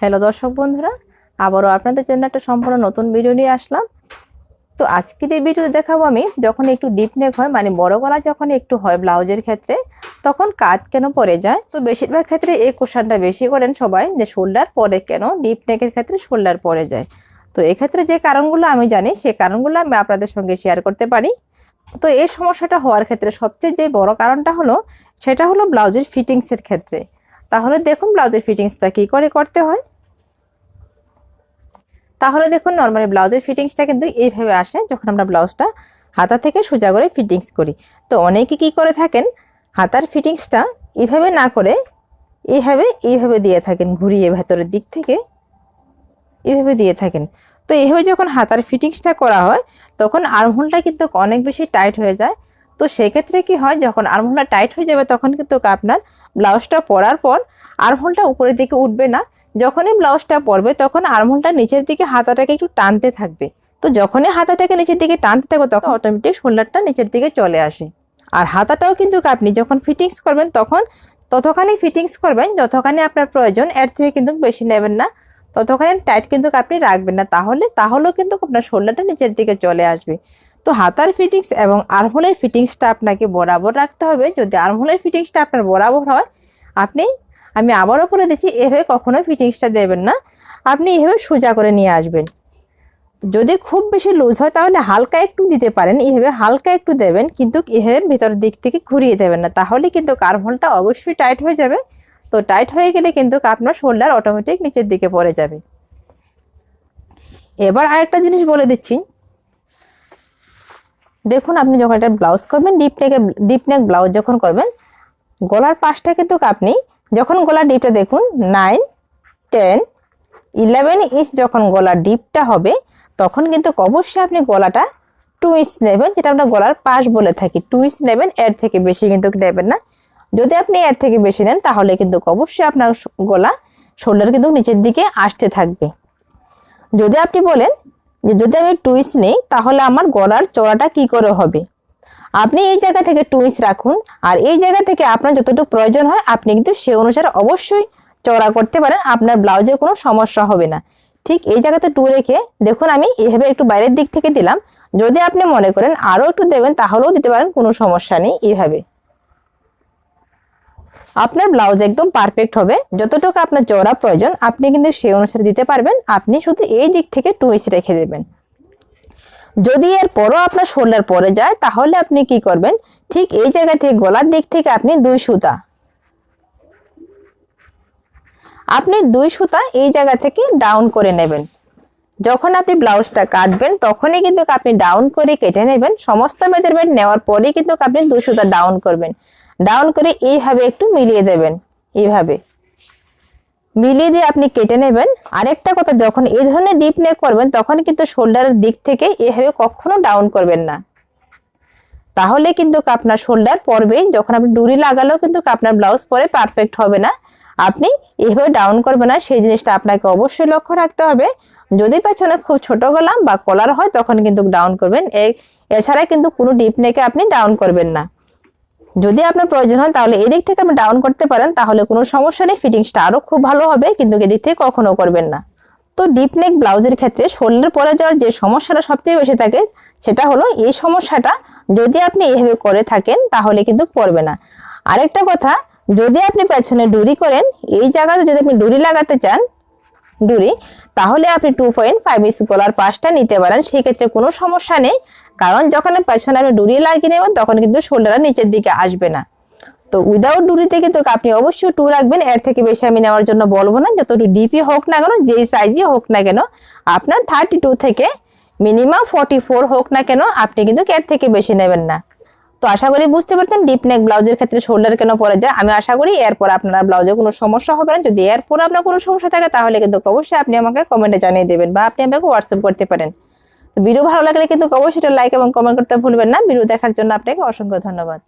Hello দর্শক বন্ধুরা, আবারও আপনাদের জন্য একটা সম্পূর্ণ নতুন ভিডিও নিয়ে আসলাম। তো আজকের এই ভিডিওতে দেখাবো আমি, যখন একটু ডিপ নেক হয় মানে বড় গলা যখন একটু হয় ব্লাউজের ক্ষেত্রে, তখন কাজ কেন পরে যায়? তো বেশিরভাগ ক্ষেত্রে এই কোশ্চানটা বেশি করেন সবাই, যে শোল্ডার পরে কেন? ডিপ নেকের ক্ষেত্রে শোল্ডার পরে যায়। তো এক্ষেত্রে যে কারণগুলো আমি জানি সেই কারণগুলো আমি আপনাদের সঙ্গে শেয়ার করতে পারি। তো এই সমস্যাটা হওয়ার ক্ষেত্রে সবচেয়ে যে বড় কারণটা হলো, সেটা হলো ব্লাউজের ফিটিংসের ক্ষেত্রে। তাহলে দেখুন ব্লাউজের ফিটিংসটা কী করে করতে হয়। তাহলে দেখুন নর্মালি ব্লাউজের ফিটিংসটা কিন্তু এইভাবে আসে যখন আমরা ব্লাউজটা হাতা থেকে সোজা করে ফিটিংস করি। তো অনেকে কি করে থাকেন, হাতার ফিটিংসটা এইভাবে না করে এইভাবে এইভাবে দিয়ে থাকেন, ঘুরিয়ে ভেতরের দিক থেকে এইভাবে দিয়ে থাকেন। তো এইভাবে যখন হাতার ফিটিংসটা করা হয়, তখন আর্মহোলটা কিন্তু অনেক বেশি টাইট হয়ে যায়। তো সেক্ষেত্রে কি হয়, যখন আর্মহোলটা টাইট হয়ে যাবে, তখন কিন্তু আপনার ব্লাউজটা পরার পর আর্মহোলটা উপরের দিকে উঠবে না। যখনই ব্লাউজটা পরবে, তখন আর্মহোলটা নিচের দিকে হাতাটাকে একটু টানতে থাকবে। তো যখনই হাতাটাকে নিচের দিকে টানতে থাকবে, তখন অটোমেটিক শোল্ডারটা নিচের দিকে চলে আসে। আর হাতাটাও কিন্তু আপনি যখন ফিটিংস করবেন, তখন ততখানি ফিটিংস করবেন, যতখানি আপনার প্রয়োজন, এর থেকে কিন্তু বেশি নেবেন না। ততখানি টাইট কিন্তু আপনি রাখবেন না। তাহলে, তাহলেও কিন্তু আপনার শোল্ডারটা নিচের দিকে চলে আসবে। তো হাতার ফিটিংস এবং আর্মহোলের ফিটিংসটা আপনাকে বরাবর রাখতে হবে। যদি আর্মহোলের ফিটিংসটা আপনার বরাবর হয়, আপনি, আমি আবারও বলে দিচ্ছি, এভাবে কখনো ফিটিংসটা দেবেন না। আপনি এভাবে সোজা করে নিয়ে আসবেন। যদি খুব বেশি লুজ হয়, তাহলে হালকা একটু দিতে পারেন। এভাবে হালকা একটু দেবেন, কিন্তু এভাবে ভেতরের দিক থেকে ঘুরিয়ে দেবেন না। তাহলে কিন্তু কার্ভলটা অবশ্যই টাইট হয়ে যাবে। তো টাইট হয়ে গেলে কিন্তু আপনার শোল্ডার অটোমেটিক নিচের দিকে পড়ে যাবে। এবার আরেকটা জিনিস বলে দিচ্ছি। দেখুন, আপনি যখন একটা ব্লাউজ করবেন ডিপ নেকের ডিপ নেক ব্লাউজ যখন করবেন, গলার পাশটা কিন্তু আপনি যখন গলার ডিপটা দেখুন নাইন টেন ইলেভেন ইঞ্চ যখন গলার ডিপটা হবে, তখন কিন্তু অবশ্যই আপনি গলাটা টু ইঞ্চ নেবেন, যেটা আমরা গলার পাশ বলে থাকি। টু ইঞ্চ নেবেন, এর থেকে বেশি কিন্তু নেবেন না। যদি আপনি এর থেকে বেশি নেন, তাহলে কিন্তু অবশ্যই আপনার গলা শোল্ডার কিন্তু নিচের দিকে আসতে থাকবে। যদি আপনি বলেন যে যদি আমি টুইস নেই, তাহলে আমার গলার চড়াটা কি করে হবে? আপনি এই জায়গা থেকে টুইস রাখুন, আর এই জায়গা থেকে আপনার যতটুকু প্রয়োজন হয়, আপনি কিন্তু সে অনুসারে অবশ্যই চড়া করতে পারেন, আপনার ব্লাউজে কোনো সমস্যা হবে না। ঠিক এই জায়গাতে টু রেখে দেখুন, আমি এইভাবে একটু বাইরের দিক থেকে দিলাম। যদি আপনি মনে করেন আরও একটু দেবেন, তাহলেও দিতে পারেন, কোনো সমস্যা নেই, এইভাবে। আপনার ব্লাউজ একদম পারফেক্ট হবে। যতটুকু আপনার চওড়া প্রয়োজন, আপনি কিন্তু সেই অনুসারে দিতে পারবেন। আপনি শুধু এই দিক থেকে টুইস রেখে দেবেন। যদি এর পরও আপনার শোল্ডার পরে যায়, তাহলে আপনি কি করবেন? ঠিক এই জায়গা থেকে, গলার দিক থেকে আপনি দুই সুতা। আপনি দুই সুতা এই জায়গা থেকে ডাউন করে নেবেন। যখন আপনি ব্লাউজটা কাটবেন, তখনই কিন্তু আপনি ডাউন করে কেটে নেবেন। সমস্ত মেজারমেন্ট নেওয়ার পরেই কিন্তু আপনি দুই সুতা ডাউন করবেন। ডাউন করে এইভাবে একটু মিলিয়ে দেবেন, এইভাবে। মিলিয়ে দিয়ে আপনি কেটে নেবেন। আরেকটা কথা, যখন এই ধরনের ডিপ নেক করবেন, তখন কিন্তু শোল্ডারের দিক থেকে এভাবে কখনো ডাউন করবেন না। তাহলে কিন্তু আপনার শোল্ডার পরবে, যখন আপনি ডুরি লাগালেও কিন্তু আপনার ব্লাউজ পরে পারফেক্ট হবে না। আপনি এভাবে ডাউন করবেন না, সেই জিনিসটা আপনাকে অবশ্যই লক্ষ্য রাখতে হবে। যদি পেছনে খুব ছোট গলাম বা কলার হয়, তখন কিন্তু ডাউন করবেন। এছাড়া কিন্তু কোনো ডিপ নেকে আপনি ডাউন করবেন না। যদি আপনার প্রয়োজন হয়, তাহলে এদিক থেকে আপনি ডাউন করতে পারেন, তাহলে কোনো সমস্যা নেই। ফিটিংসটা আরও খুব ভালো হবে, কিন্তু এদিক থেকে কখনো করবেন না। তো ডিপ নেক ব্লাউজের ক্ষেত্রে শোল্ডার পরে যাওয়ার যে সমস্যাটা সবচেয়ে বেশি থাকে, সেটা হলো এই সমস্যাটা, যদি আপনি এইভাবে করে থাকেন, তাহলে কিন্তু পড়বে না। আরেকটা কথা, যদি আপনি পেছনে ডুরি করেন, এই জায়গাতে যদি আপনি ডুরি লাগাতে চান ডুরি তাহলে আপনি টু পয়েন্ট ফাইভ ইস গলার পাশটা নিতে পারেন, সেক্ষেত্রে কোনো সমস্যা নেই। কারণ যখন পেছনে আপনি ডুরি লাগিয়ে নেবেন তখন কিন্তু শোল্ডার নিচের দিকে আসবে না। তো উইদাউট ডুরিতে কিন্তু আপনি অবশ্যই টু রাখবেন। এর থেকে বেশি আমি নেওয়ার জন্য বলব না। যতটুকু ডিপি হোক না কেন, যেই সাইজই হোক না কেন, আপনার থার্টি টু থেকে মিনিমাম ফর্টি ফোর হোক না কেন, আপনি কিন্তু এর থেকে বেশি নেবেন না। তো আশা করি বুঝতে পারছেন ডিপ নেক ব্লাউজের ক্ষেত্রে শোল্ডার কেন পরে যায়? আমি আশা করি এরপর আপনারা ব্লাউজে কোনো সমস্যা হবে না। যদি এরপর আপনার কোনো সমস্যা থাকে, তাহলে কিন্তু অবশ্যই আপনি আমাকে কমেন্টে জানিয়ে দেবেন বা আপনি আমাকে হোয়াটসঅ্যাপ করতে পারেন। তো ভিডিও ভালো লাগলে কিন্তু অবশ্যই লাইক এবং কমেন্ট করতে ভুলবেন না। ভিডিও দেখার জন্য আপনাকে অসংখ্য ধন্যবাদ।